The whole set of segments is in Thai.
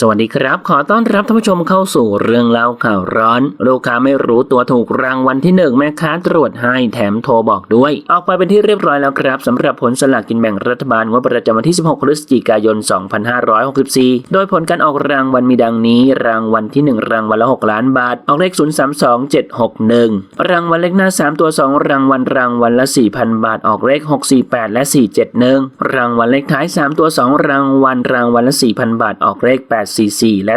สวัสดีครับ ขอต้อนรับท่านผู้ชมเข้าสู่เรื่องเล่าข่าวร้อน ลูกค้าไม่รู้ตัวถูกรางวัลที่หนึ่งแม่ค้าตรวจให้แถมโทรบอกด้วย ออกไปเป็นที่เรียบร้อยแล้วครับสำหรับผลสลากกินแบ่งรัฐบาลงวดประจำวันที่ 16 พฤศจิกายน 2564 โดยผลการออกรางวัลมีดังนี้ รางวัลที่ 1 รางวัลละ 6 ล้านบาท ออกเลข 032761 รางวัลเลขหน้า 3 ตัว 2 รางวัลรางวัลละ 4,000 บาท ออกเลข 648 และ 471 รางวัลเลขท้าย 3 ตัว 2 รางวัลรางวัลละ 4,000 บาท ออกเลข844 และ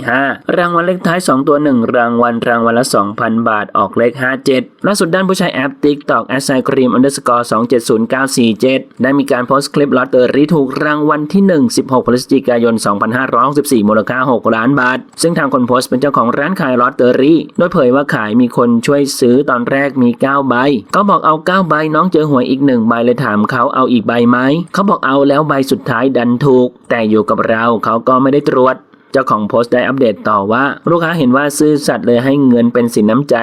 245 รางวัลเลขท้าย 2 ตัว 1 รางวัลรางวัลละ 2,000 บาทออกเลข 57ล่าสุดด้านผู้ใช้แอป TikTok แอสไซครีมอันเดอร์สกอร์270947 ได้มีการโพสต์คลิปลอตเตอรี่ถูกรางวัลที่ 1 16 พฤศจิกายน 2564 มูลค่า 6 ล้านบาท ซึ่งทางคนโพสต์เป็นเจ้าของร้านขายลอตเตอรี่ โดยเผยว่าขายมีคนช่วยซื้อตอนแรกมี 9 ใบเขาบอกเอา 9 ใบน้องเจอหวยอีก 1 ใบเลยถามเขาเอาอีกใบไหม เขาบอกเอาแล้วใบสุดท้ายดันถูก แต่อยู่กับเราเขาก็ไม่ได้ตรวจ เจ้าของโพสต์ได้อัปเดตต่อว่า ลูกค้าเห็นว่าซื่อสัตย์เลยให้เงินเป็นสินน้ำใจ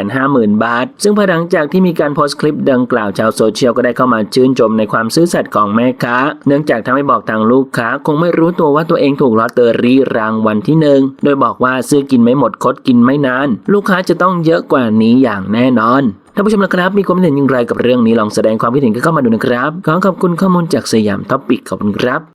150,000 บาท ซึ่งภายหลังจากที่มีการโพสต์คลิปดังกล่าวชาวโซเชียลก็ได้เข้ามาชื่นชมในความซื่อสัตย์ของแม่ค้า เนื่องจากถ้าไม่บอกทางลูกค้าคงไม่รู้ตัวว่าตัวเองถูกลอตเตอรี่รางวัลที่หนึ่งโดยบอกว่าซื้อกินไม่หมดคดกินไม่นาน ลูกค้าจะต้องเยอะกว่านี้อย่างแน่นอนท่านผู้ชมนะครับ มีความเห็นอย่างไรกับเรื่องนี้ลองแสดงความคิดเห็นกันเข้ามาดูนะครับ ขอขอบคุณข้อมูลจากสยามท็อปปิกขอบคุณครับ